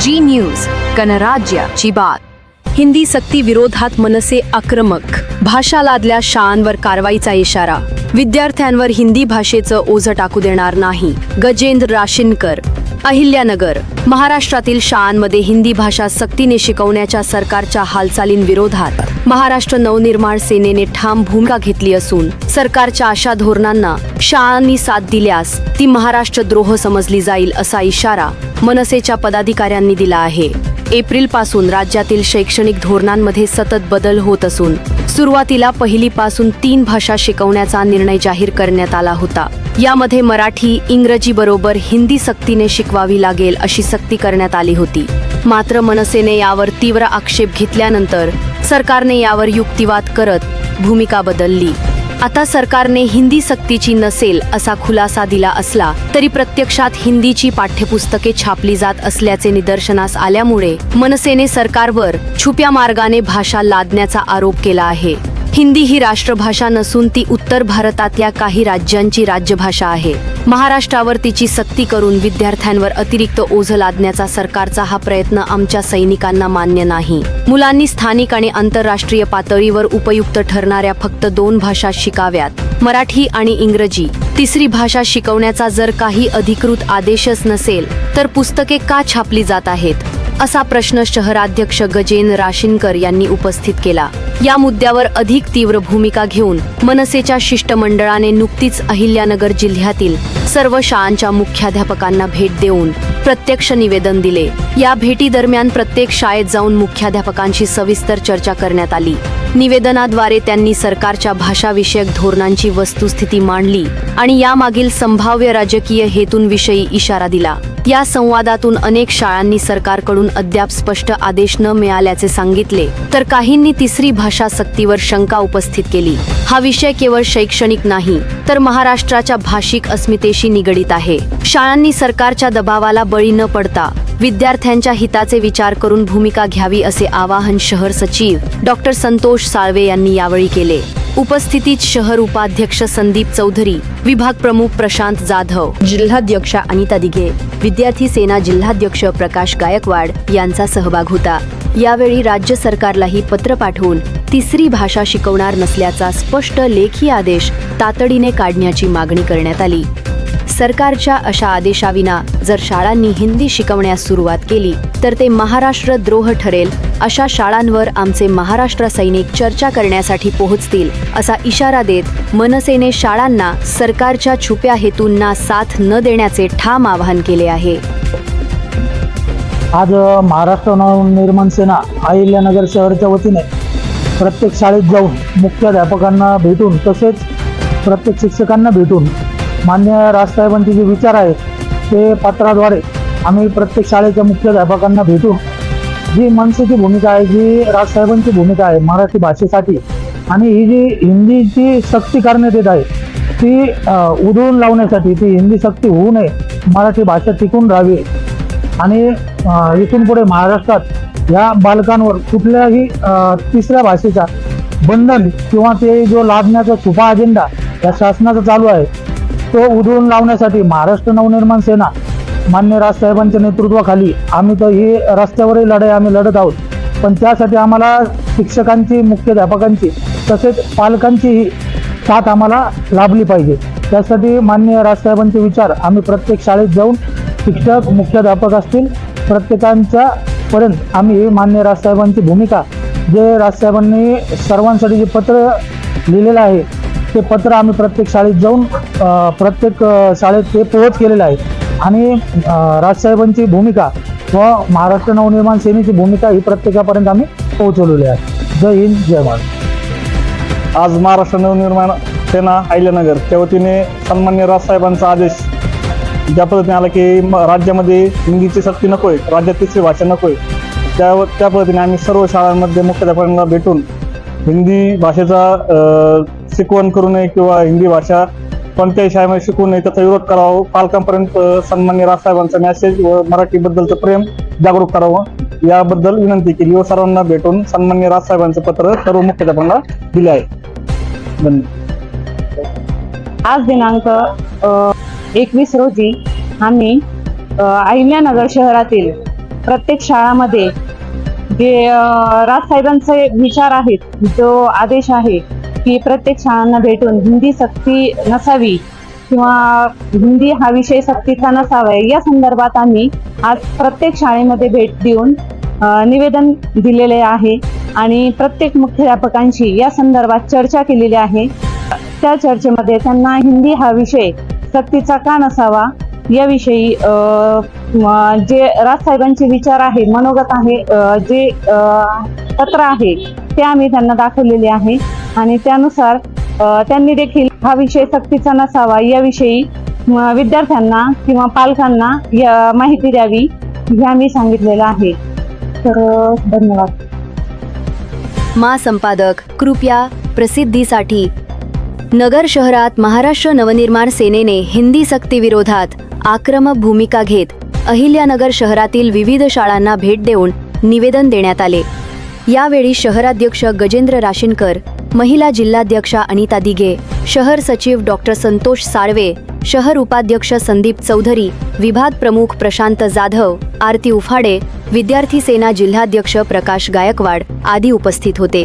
जी news गणराज्याची बात हिंदी सक्ती विरोधात मनसे आक्रमक भाषा लादल्या शाळांवर कारवाईचा इशारा विद्यार्थ्यांवर हिंदी भाषेचं ओझं टाकू देणार नाही गजेंद्र राशिनकर अहिल्यानगर महाराष्ट्रातील शाळांमध्ये हिंदी भाषा सक्तीने शिकवण्याच्या सरकारच्या हालचालींविरोधात महाराष्ट्र नवनिर्माण सेनेने ठाम भूमिका घेतली असून सरकारच्या अशा धोरणांना शाळांनी साथ दिल्यास ती महाराष्ट्र द्रोह समजली जाईल असा इशारा मनसेच्या पदाधिकाऱ्यांनी दिला आहे. एप्रिलपासून राज्यातील शैक्षणिक धोरणांमध्ये सतत बदल होत असून सुरुवातीला पहिलीपासून तीन भाषा शिकवण्याचा निर्णय जाहीर करण्यात आला होता. यामध्ये मराठी इंग्रजी बरोबर हिंदी सक्तीने शिकवावी लागेल अशी सक्ती करण्यात आली होती. मात्र मनसेने यावर तीव्र आक्षेप घेतल्यानंतर सरकारने यावर युक्तिवाद करत भूमिका बदलली. आता सरकारने हिंदी सक्तीची नसेल असा खुलासा दिला असला तरी प्रत्यक्षात हिंदीची पाठ्यपुस्तके छापली जात असल्याचे निदर्शनास आल्यामुळे मनसेने सरकारवर छुप्या मार्गाने भाषा लादण्याचा आरोप केला आहे. हिंदी ही राष्ट्रभाषा नसून ती उत्तर भारतातल्या काही राज्यांची राज्यभाषा आहे. महाराष्ट्रावर तिची सक्ती करून विद्यार्थ्यांवर अतिरिक्त ओझ लादण्याचा सरकारचा हा प्रयत्न आमच्या सैनिकांना मान्य नाही. मुलांनी स्थानिक आणि आंतरराष्ट्रीय पातळीवर उपयुक्त ठरणाऱ्या फक्त दोन भाषा शिकाव्यात मराठी आणि इंग्रजी. तिसरी भाषा शिकवण्याचा जर काही अधिकृत आदेशच नसेल तर पुस्तके का छापली जात आहेत? असा प्रश्न शहराध्यक्ष गजेन राशीनकर यांनी उपस्थित केला. या मुद्द्यावर अधिक तीव्र भूमिका घेऊन मनसेच्या शिष्टमंडळाने नुकतीच अहिल्यानगर जिल्ह्यातील सर्व शाळांच्या मुख्याध्यापकांना भेट देऊन प्रत्यक्ष निवेदन दिले. या भेटी दरम्यान प्रत्येक शाळेत जाऊन मुख्याध्यापकांशी सविस्तर चर्चा करण्यात आली. निवेदनाद्वारे त्यांनी सरकारच्या भाषाविषयक धोरणांची वस्तुस्थिती मांडली आणि यामागील संभाव्य राजकीय हेतूंविषयी इशारा दिला. या संवादातून अनेक शाळांनी सरकारकडून अद्याप स्पष्ट आदेश न मिळाल्याचे सांगितले तर काहींनी तिसरी भाषा सक्तीवर शंका उपस्थित केली. हा विषय केवळ शैक्षणिक नाही तर महाराष्ट्राच्या भाषिक अस्मितेशी निगडीत आहे. शाळांनी सरकारच्या दबावाला बळी न पडता विद्यार्थ्यांच्या हिताचे विचार करून भूमिका घ्यावी असे आवाहन शहर सचिव डॉक्टर संतोष साळवे यांनी यावेळी केले. उपस्थितीत शहर उपाध्यक्ष संदीप चौधरी विभाग प्रमुख प्रशांत जाधव जिल्हाध्यक्षा अनिता दिघे विद्यार्थी सेना जिल्हाध्यक्ष प्रकाश गायकवाड यांचा सहभाग होता. यावेळी राज्य सरकारलाही पत्र पाठवून तिसरी भाषा शिकवणार नसल्याचा स्पष्ट लेखी आदेश तातडीने काढण्याची मागणी करण्यात आली. सरकारच्या अशा आदेशाविना जर शाळांनी हिंदी शिकवण्यास सुरुवात केली तर ते महाराष्ट्र द्रोह ठरेल अशा शाळांवर आमचे महाराष्ट्र सैनिक चर्चा करण्यासाठी पोहोचतील असा इशारा देत मनसेने शाळांना सरकारच्या छुप्या हेतूंना साथ न देण्याचे ठाम आवाहन केले आहे. आज महाराष्ट्र नवनिर्माण सेना अहिल्यानगर शहरच्या वतीने प्रत्येक शाळेत जाऊन मुख्याध्यापकांना भेटून तसेच प्रत्येक शिक्षकांना भेटून मान्य राजसाहेबांचे जे विचार आहेत ते पत्राद्वारे आम्ही प्रत्येक शाळेच्या मुख्याध्यापकांना भेटू. जी मनसेची भूमिका आहे जी राजसाहेबांची भूमिका आहे मराठी भाषेसाठी आणि ही जी हिंदीची सक्ती करण्यात येत आहे ती उधळून लावण्यासाठी ती हिंदी सक्ती होऊ नये मराठी भाषा टिकून राहावी. आणि इथून पुढे महाराष्ट्रात या बालकांवर कुठल्याही तिसऱ्या भाषेचा बंधन किंवा ते जो लादण्याचा छुपा अजेंडा या शासनाचा चालू आहे तो उधळून लावण्यासाठी महाराष्ट्र नवनिर्माण सेना मान्य राजसाहेबांच्या नेतृत्वाखाली आम्ही तर ही रस्त्यावरही लढाई आम्ही लढत आहोत. पण त्यासाठी आम्हाला शिक्षकांची मुख्याध्यापकांची तसेच पालकांचीही साथ आम्हाला लाभली पाहिजे. त्यासाठी मान्य राजसाहेबांचे विचार आम्ही प्रत्येक शाळेत जाऊन शिक्षक मुख्याध्यापक असतील प्रत्येकांच्या पर्यंत आम्ही ही मान्य राजसाहेबांची भूमिका जे राजसाहेबांनी सर्वांसाठी जे पत्र लिहिलेलं आहे ते पत्र आम्ही प्रत्येक शाळेत जाऊन प्रत्येक शाळेत ते पोहोच केलेलं आहे. आणि राजसाहेबांची भूमिका व महाराष्ट्र नवनिर्माण सेनेची भूमिका ही प्रत्येकापर्यंत आम्ही पोहोचवलेली आहे. जय हिंद जय महाराष्ट्र आज महाराष्ट्र नवनिर्माण सेना आयल्यानगर त्या वतीने सन्मान्य राजसाहेबांचा आदेश ज्या पद्धतीने आला की म- राज्यामध्ये हिंदीची सक्ती आहे राज्यात तिसरी भाषा नको आहे त्या त्या पद्धतीने आम्ही सर्व शाळांमध्ये मुख्याध्यापकांना भेटून हिंदी भाषेचा शिकवण करू नये किंवा हिंदी भाषा कोणत्याही शाळेमध्ये शिकवू नये त्याचा विरोध करावा. पालकांपर्यंत सन्मान्य राजसाहेबांचा मेसेज व मराठीबद्दलचं प्रेम जागरूक करावं. याबद्दल विनंती केली व सर्वांना भेटून सन्मान्य राजसाहेबांचं पत्र सर्व मुख्याध्यापकांना दिले आहे. धन्यवाद. आज दिनांक एकवीस रोजी आम्ही अहिल्यानगर शहरातील प्रत्येक शाळामध्ये जे राजसाहेबांचे विचार आहेत जो आदेश आहे की प्रत्येक शाळांना भेटून हिंदी सक्ती नसावी किंवा हिंदी हा विषय सक्तीचा नसावा या संदर्भात आम्ही आज प्रत्येक शाळेमध्ये भेट देऊन निवेदन दिलेले आहे आणि प्रत्येक मुख्याध्यापकांशी या संदर्भात चर्चा केलेली आहे. त्या चर्चेमध्ये त्यांना हिंदी हा विषय सक्तीचा का नसावा याविषयी जे राजसाहेबांचे विचार आहे मनोगत आहे जे पत्र आहे ते आम्ही त्यांना दाखवलेले आहे. आणि त्यानुसार त्यांनी देखील हा विषय सक्तीचा नसावा याविषयी विद्यार्थ्यांना किंवा पालकांना या माहिती द्यावी ह्या मी सांगितलेलं आहे. तर धन्यवाद. मा संपादक कृपया प्रसिद्धीसाठी. नगर शहरात महाराष्ट्र नवनिर्माण सेनेने हिंदी सक्ती विरोधात आक्रमक भूमिका घेत अहिल्यानगर शहरातील विविध शाळांना भेट देऊन निवेदन देण्यात आले. यावेळी शहराध्यक्ष गजेंद्र राशीनकर महिला जिल्हाध्यक्षा अनिता दिघे शहर सचिव डॉक्टर संतोष साळवे शहर उपाध्यक्ष संदीप चौधरी विभाग प्रमुख प्रशांत जाधव आरती उफाडे विद्यार्थी सेना जिल्हाध्यक्ष प्रकाश गायकवाड आदी उपस्थित होते.